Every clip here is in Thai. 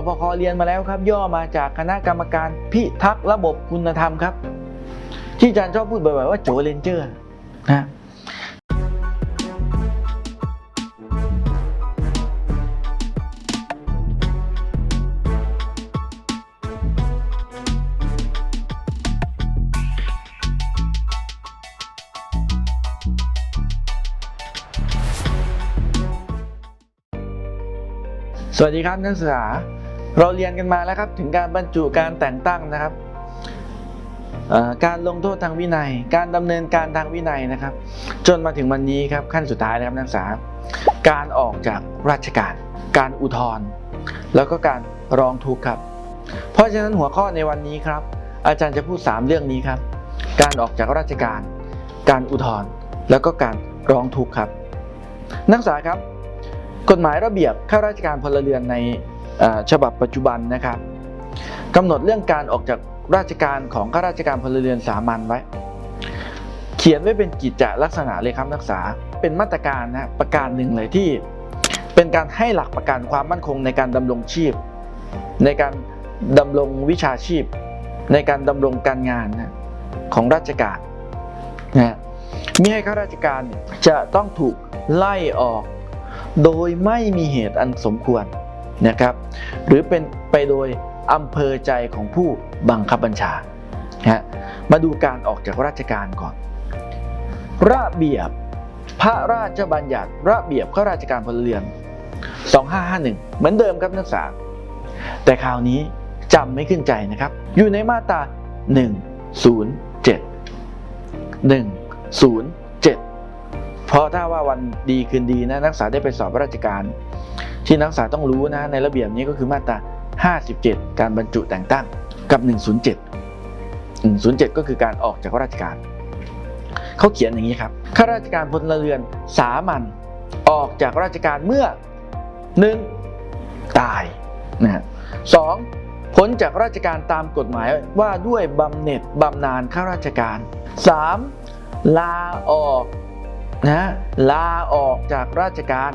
กพคเรียนมาแล้วครับ ย่อมาจากคณะกรรมการพิทักษ์ระบบคุณธรรมครับ ที่อาจารย์ชอบพูดบ่อยๆว่าโจเลนเจอร์นะสวัสดีครับนักศึกษา เราเรียนกันมาแล้วครับถึงการบรรจุการแต่งตั้งนะครับการลงโทษทางวินัย การดำเนินการทางวินัยนะครับ จนมาถึงวันนี้ครับขั้นสุดท้ายนะครับนักศึกษา การออกจากราชการ การอุทธรณ์แล้วก็การร้องทุกข์ครับ เพราะฉะนั้นหัวข้อในวันนี้ครับ อาจารย์จะพูด 3 เรื่องนี้ครับ การออกจากราชการ การอุทธรณ์แล้วก็การร้องทุกข์ครับ นักศึกษาครับ กฎหมายระเบียบข้าราชการพลเรือนใน ฉบับปัจจุบันนะครับกำหนดเรื่องการออกจากราชการของข้าราชการพลเรือนสามัญไว้ เขียนไว้เป็นกิจจะลักษณะเลยครับนักศึกษาเป็นมาตรการนะประการหนึ่งเลยที่ เป็นการให้หลักประกันความมั่นคงในการดำรงชีพ ในการดำรงวิชาชีพ ในการดำรงการงานนะของราชการนะมิให้ข้าราชการจะต้องถูกไล่ออก โดยไม่มีเหตุอันสมควร นะครับ หรือเป็นไปโดยอำเภอใจของผู้บังคับบัญชานะฮะมาดูการออกจากราชการก่อน ระเบียบพระราชบัญญัติระเบียบข้าราชการพลเรือน 2551 เหมือนเดิมครับนักศึกษา แต่คราวนี้จำไม่ขึ้นใจนะครับ อยู่ในมาตรา 107 107 เพราะถ้าว่าวันดีคืนดีนะนักศึกษาได้ไปสอบราชการ ที่นักศึกษาต้องรู้นะในระเบียบนี้ก็คือมาตรา 57 การบรรจุแต่งตั้งกับ 107 107 ก็คือการออกจากราชการ เขาเขียนอย่างนี้ครับข้าราชการพลเรือนสามัญออกจากราชการเมื่อ 1. ตายนะฮะสองพ้นจากราชการตามกฎหมายว่าด้วยบำเหน็จบำนาญข้าราชการ 3. ลาออก นะลาออกจากราชการ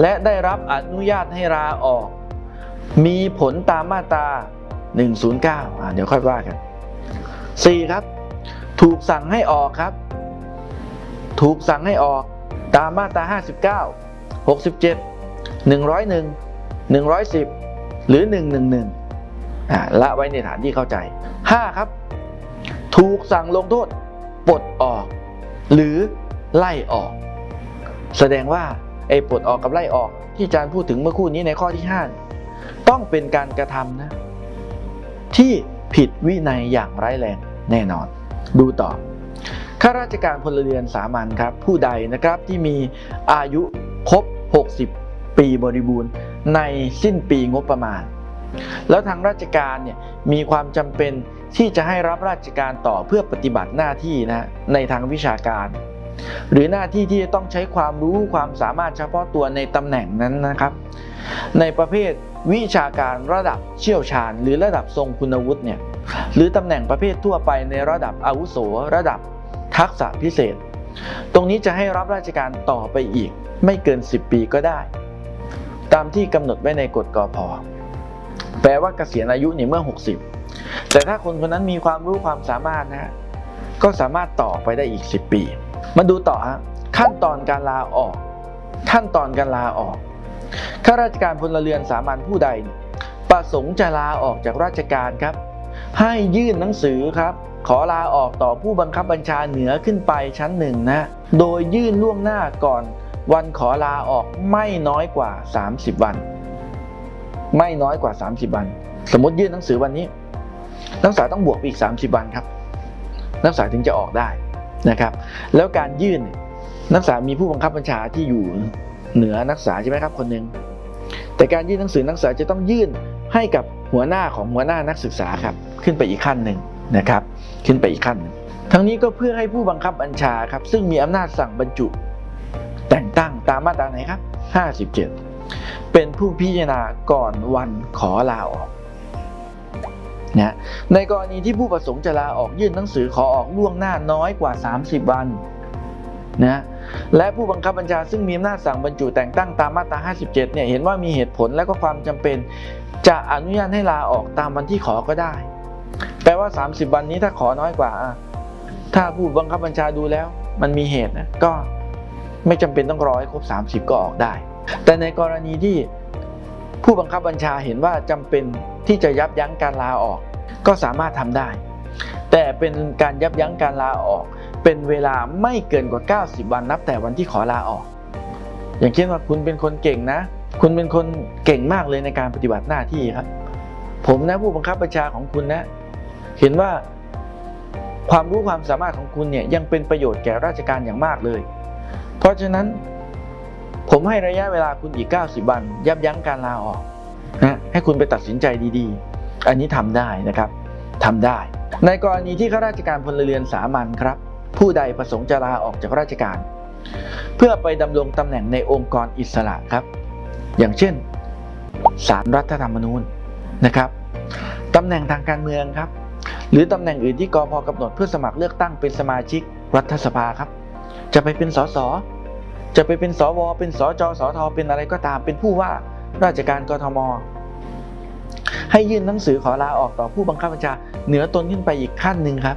และได้รับอนุญาตให้ลาออก มีผลตามมาตรา 109อะเดี๋ยวค่อยว่ากัน 4. ครับ ถูกสั่งให้ออกครับ ถูกสั่งให้ออกตามมาตรา 59 67 101 110 หรือ 111อ่าละไว้ในฐานที่เข้าใจ 5. ครับ ถูกสั่งลงโทษปลดออก หรือ ไล่ออก แสดงว่าไอ้ปลดออกกับไล่ออกที่อาจารย์พูดถึงเมื่อคู่นี้ในข้อที่ 5 ต้องเป็นการกระทำนะ ที่ผิดวินัยอย่างร้ายแรงแน่นอน ดูต่อข้าราชการพลเรือนสามัญครับ ผู้ใดนะครับที่มีอายุครบ 60 ปีบริบูรณ์ ในสิ้นปีงบประมาณ แล้วทางราชการเนี่ยมีความจำเป็นที่จะให้รับราชการต่อเพื่อปฏิบัติหน้าที่นะในทางวิชาการ หรือหน้าที่ที่จะต้องใช้ความรู้ความสามารถเฉพาะตัวในตำแหน่งนั้นนะครับ ในประเภทวิชาการระดับเชี่ยวชาญ หรือระดับทรงคุณวุฒิเนี่ยหรือตำแหน่งประเภททั่วไปในระดับอาวุโส ระดับทักษะพิเศษ ตรงนี้จะให้รับราชการต่อไปอีก ไม่เกิน 10 ปีก็ได้ ตามที่กำหนดไว้ในกฎกอพแปลว่าเกษียณอายุเนี่ยเมื่อ 60 แต่ถ้าคนคนนั้นมีความรู้ความสามารถนะฮะก็สามารถต่อไปได้อีก 10 ปี มาดูต่อฮะขั้นตอนการลาออก ขั้นตอนการลาออกข้าราชการพลเรือนสามัญผู้ใด ประสงค์จะลาออกจากราชการครับ ให้ยื่นหนังสือครับ ขอลาออกต่อผู้บังคับบัญชาเหนือขึ้นไปชั้นหนึ่งนะ โดยยื่นล่วงหน้าก่อนวันขอลาออกไม่น้อยกว่า 30 วัน ไม่น้อยกว่า 30 วัน สมมติยื่นหนังสือวันนี้ นักศึกษาต้องบวกไปอีก 30 วันครับ นักศึกษาถึงจะออกได้ นะครับ แล้วการยื่นนักศึกษามีผู้บังคับบัญชาที่อยู่เหนือนักศึกษาใช่ไหมครับคนหนึ่งแต่การยื่นหนังสือนักศึกษาจะต้องยื่นให้กับหัวหน้าของหัวหน้านักศึกษาครับขึ้นไปอีกขั้นหนึ่งนะครับ ขึ้นไปอีกขั้นหนึ่งทั้งนี้ก็เพื่อให้ผู้บังคับบัญชาครับซึ่งมีอำนาจสั่งบรรจุ แต่งตั้งตามมาตราไหนครับ 57 เป็นผู้พิจารณาก่อนวันขอลาออก นะในกรณีที่ผู้ประสงค์จะลาออกยื่นหนังสือขอออกล่วงหน้าน้อยกว่า 30 วันนะและผู้บังคับบัญชาซึ่งมีอำนาจสั่งบรรจุแต่งตั้งตามมาตรา 57 เนี่ยเห็นว่ามีเหตุผลและก็ความจำเป็น จะอนุญาตให้ลาออกตามวันที่ขอก็ได้ แปลว่า 30 วันนี้ถ้าขอน้อยกว่า ถ้าผู้บังคับบัญชาดูแล้ว มันมีเหตุนะก็ไม่จำเป็นต้องรอให้ครบ 30 ก็ออกได้ แต่ในกรณีที่ ผู้บังคับบัญชาเห็นว่าจำเป็นที่จะยับยั้งการลาออก ก็สามารถทำได้ แต่เป็นการยับยั้งการลาออก เป็นเวลาไม่เกินกว่า 90 วันนับแต่วันที่ขอลาออก อย่างเช่นว่าคุณเป็นคนเก่งนะ คุณเป็นคนเก่งมากเลยในการปฏิบัติหน้าที่ครับ ผมนะผู้บังคับบัญชาของคุณนะ เห็นว่าความรู้ความสามารถของคุณเนี่ยยังเป็นประโยชน์แก่ราชการอย่างมากเลย เพราะฉะนั้น ผมให้ระยะเวลาคุณอีก 90 วัน ยับยั้งการลาออกนะให้คุณไปตัดสินใจดีๆ อันนี้ทำได้นะครับทำได้ ในกรณีที่ข้าราชการพลเรือนสามัญครับ ผู้ใดประสงค์จะลาออกจากราชการ เพื่อไปดำรงตำแหน่งในองค์กรอิสระครับ อย่างเช่นศาลรัฐธรรมนูญนะครับตำแหน่งทางการเมืองครับ หรือตำแหน่งอื่นที่กพกำหนดเพื่อสมัครเลือกตั้งเป็นสมาชิกรัฐสภาครับ จะไปเป็นสส จะไปเป็นสว เป็นสจสทเป็นอะไรก็ตาม เป็นผู้ว่าราชการกทม ให้ยื่นหนังสือขอลาออกต่อผู้บังคับบัญชาเหนือตนขึ้นไปอีกขั้นหนึ่งครับ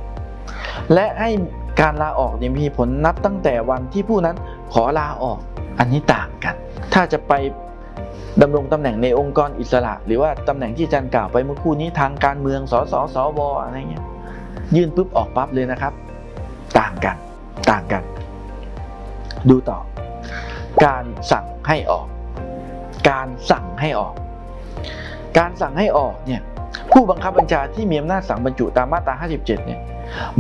และให้การลาออกเนี่ยมีผลนับตั้งแต่วันที่ผู้นั้นขอลาออกอันนี้ต่างกัน ถ้าจะไปดำรงตำแหน่งในองค์กรอิสระ หรือว่าตำแหน่งที่อาจารย์กล่าวไปเมื่อคู่นี้ทางการเมืองสสสวอะไรเงี้ยยื่นปุ๊บออกปั๊บเลยนะครับ ต่างกัน ต่างกัน ดูต่อ การสั่งให้ออก การสั่งให้ออก การสั่งให้ออกเนี่ยผู้บังคับบัญชาที่มีอำนาจสั่งบรรจุตามมาตรา 57 เนี่ย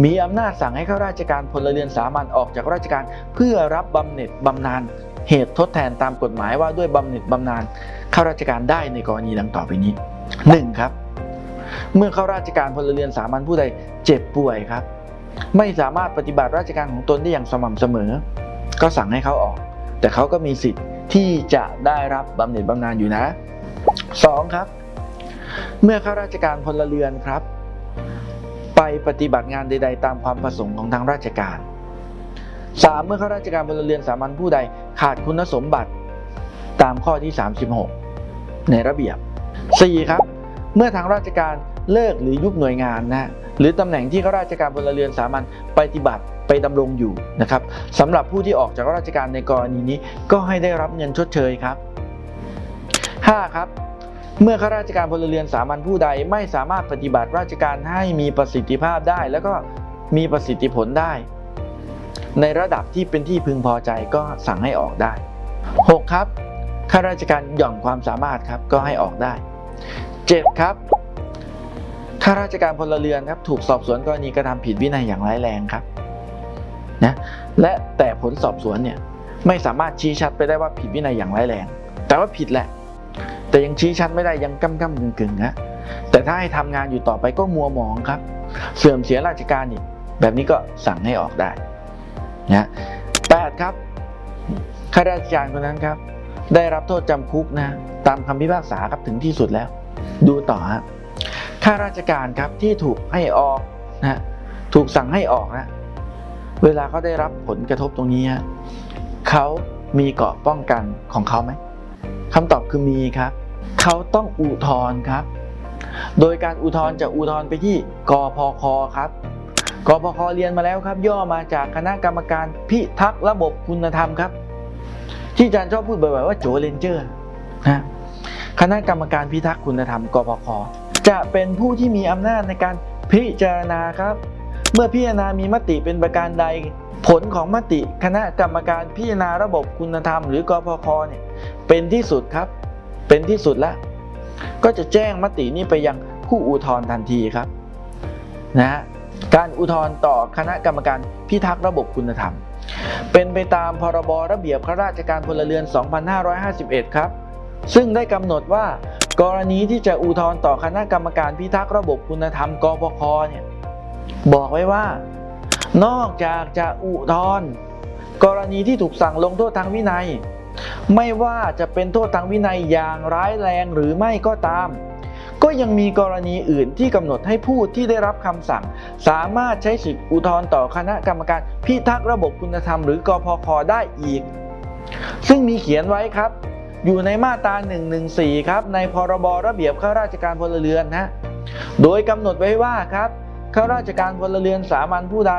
มีอำนาจสั่งให้ข้าราชการพลเรือนสามัญออกจากราชการ เพื่อรับบำเหน็จบำนาญเหตุทดแทนตามกฎหมายว่าด้วยบำเหน็จบำนาญข้าราชการได้ในกรณีดังต่อไปนี้ 1. ครับ เมื่อข้าราชการพลเรือนสามัญผู้ใดเจ็บป่วยครับ ไม่สามารถปฏิบัติราชการของตนได้อย่างสม่ำเสมอ ก็สั่งให้เขาออก แต่เขาก็มีสิทธิ์ที่จะได้รับบำเหน็จบำนาญอยู่นะ 2. ครับ เมื่อข้าราชการพลเรือนครับ ไปปฏิบัติงานใด ๆ ตามความประสงค์ของทางราชการ 3. เมื่อข้าราชการพลเรือนสามัญผู้ใดขาดคุณสมบัติตามข้อที่ 36 ในระเบียบ 4. ครับ เมื่อทางราชการ เลิกหรือยุบหน่วยงานนะหรือตำแหน่งที่ข้าราชการพลเรือนสามัญปฏิบัติไปดำรงอยู่นะครับสำหรับผู้ที่ออกจากราชการในกรณีนี้ ก็ให้ได้รับเงินชดเชยครับ 5. ครับเมื่อข้าราชการพลเรือนสามัญผู้ใดไม่สามารถปฏิบัติราชการให้มีประสิทธิภาพได้ แล้วก็มีประสิทธิผลได้ ในระดับที่เป็นที่พึงพอใจก็สั่งให้ออกได้ 6. ครับข้าราชการหย่อนความสามารถครับก็ให้ออกได้ 7. ครับ ข้าราชการพลเรือนครับถูกสอบสวนกรณีกระทำผิดวินัยอย่างร้ายแรงครับนะและแต่ผลสอบสวนเนี่ยไม่สามารถชี้ชัดไปได้ว่าผิดวินัยอย่างร้ายแรง แต่ว่าผิดแหละ แต่ยังชี้ชัดไม่ได้ยังก้ำก้ำกึ่งกึ่งนะแต่ถ้าให้ทำงานอยู่ต่อไปก็มัวหมองครับ เสื่อมเสียราชการอีกแบบนี้ก็สั่งให้ออกได้นะแปดครับข้าราชการคนนั้นครับ ได้รับโทษจำคุกนะตามคำพิพากษาครับถึงที่สุดแล้ว ดูต่อฮะ ข้าราชการครับที่ถูกให้ออกนะถูกสั่งให้ออกนะเวลาเขาได้รับผลกระทบตรงนี้เขามีเกราะป้องกันของเขาไหมคำตอบคือมีครับ เขาต้องอุทธรณ์ครับ โดยการอุทธรณ์จะอุทธรณ์ไปที่กพคครับกพคเรียนมาแล้วครับ ย่อมาจากคณะกรรมการพิทักษ์ระบบคุณธรรมครับ ที่อาจารย์ชอบพูดบ่อยๆว่าโจเลนเจอร์นะคณะกรรมการพิทักษ์คุณธรรมกพค จะเป็นผู้ที่มีอำนาจในการพิจารณาครับ เมื่อพิจารณามีมติเป็นประการใด ผลของมติคณะกรรมการพิจารณาระบบคุณธรรมหรือกพคเนี่ยเป็นที่สุดครับ เป็นที่สุดแล้วก็จะแจ้งมตินี้ไปยังผู้อุทธรณ์ทันทีครับนะฮะการอุทธรณ์ต่อคณะกรรมการพิทักษ์ระบบคุณธรรม เป็นไปตามพรบระเบียบข้าราชการพลเรือน 2551 ครับ ซึ่งได้กำหนดว่า กรณีที่จะอุทธรณ์ต่อคณะกรรมการพิทักษ์ระบบคุณธรรมกพคเนี่ยบอกไว้ว่า นอกจากจะอุทธรณ์กรณีที่ถูกสั่งลงโทษทางวินัย ไม่ว่าจะเป็นโทษทางวินัยอย่างร้ายแรงหรือไม่ก็ตาม ก็ยังมีกรณีอื่นที่กำหนดให้ผู้ที่ได้รับคำสั่ง สามารถใช้สิทธิอุทธรณ์ต่อคณะกรรมการพิทักษ์ระบบคุณธรรมหรือกพคได้อีก ซึ่งมีเขียนไว้ครับ อยู่ในมาตรา 114 ครับ ในพรบระเบียบข้าราชการพลเรือนนะโดยกำหนดไว้ว่าครับข้าราชการพลเรือนสามัญผู้ใด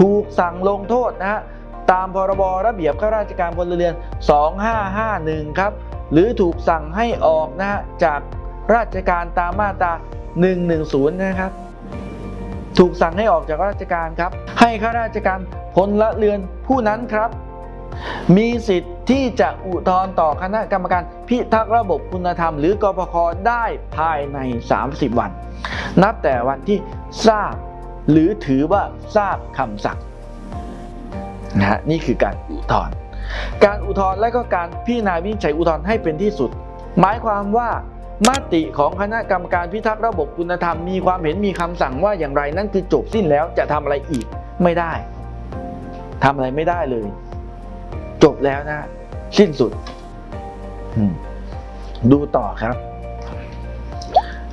ถูกสั่งลงโทษนะฮะตามพรบระเบียบข้าราชการพลเรือน 2551 ครับ หรือถูกสั่งให้ออกนะฮะจากราชการตามมาตรา 110 นะครับ ถูกสั่งให้ออกจากราชการครับ ให้ข้าราชการพลเรือนผู้นั้นครับ มีสิทธิ์ที่จะอุทธรณ์ต่อคณะกรรมการพิทักษ์ระบบคุณธรรม หรือกปคได้ภายใน 30 วัน นับแต่วันที่ทราบ หรือถือว่าทราบคำสั่งนะฮะนี่คือการอุทธรณ์การอุทธรณ์และก็การพิจารณาวินิจฉัยอุทธรณ์ให้เป็นที่สุด หมายความว่ามติของคณะกรรมการพิทักษ์ระบบคุณธรรม มีความเห็นมีคำสั่งว่าอย่างไรนั่นคือจบสิ้นแล้วจะทำอะไรอีกไม่ได้ทำอะไรไม่ได้เลย จบแล้วนะ สิ้นสุดอืมดูต่อครับ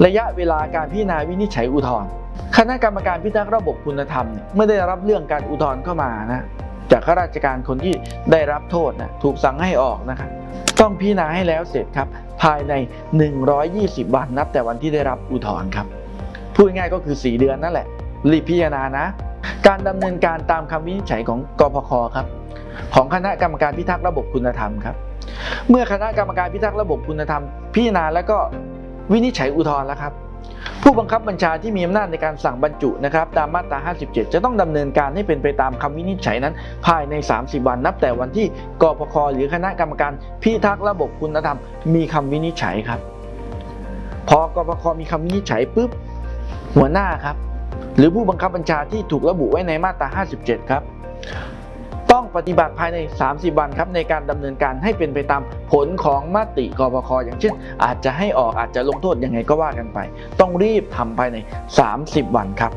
ระยะเวลาการพิจารณาวินิจฉัยอุทธรณ์คณะกรรมการพิทักษ์ระบบคุณธรรมเนี่ยไม่ได้รับเรื่องการอุทธรณ์เข้ามานะจากข้าราชการคนที่ได้รับโทษนะถูกสั่งให้ออกนะครับต้องพิจารณาให้แล้วเสร็จครับ ภายใน 120 วันนับแต่วันที่ได้รับอุทธรณ์ครับพูดง่ายๆก็คือ 4 เดือนนั่นแหละรีบพิจารณานะ การดำเนินการตามคำวินิจฉัยของกพคครับ ของคณะกรรมการพิทักษ์ระบบคุณธรรมครับ เมื่อคณะกรรมการพิทักษ์ระบบคุณธรรม พิจารณาแล้วก็วินิจฉัยอุทธรณ์แล้วครับ ผู้บังคับบัญชาที่มีอำนาจในการสั่งบรรจุนะครับ ตามมาตรา 57 จะต้องดำเนินการให้เป็นไปตามคำวินิจฉัยนั้น ภายใน 30 วันนับแต่วันที่กพคหรือคณะกรรมการพิทักษ์ระบบคุณธรรม มีคำวินิจฉัยครับ พอกพคมีคำวินิจฉัยปุ๊บหัวหน้าครับ หรือผู้บังคับบัญชาที่ถูกระบุไว้ในมาตรา 57 ครับ ต้องปฏิบัติภายใน 30 วันครับในการดำเนินการให้เป็นไปตามผลของมติกบคอย่างเช่น อาจจะให้ออกอาจจะลงโทษยังไงก็ว่ากันไป ต้องรีบทำภายใน 30 วันครับ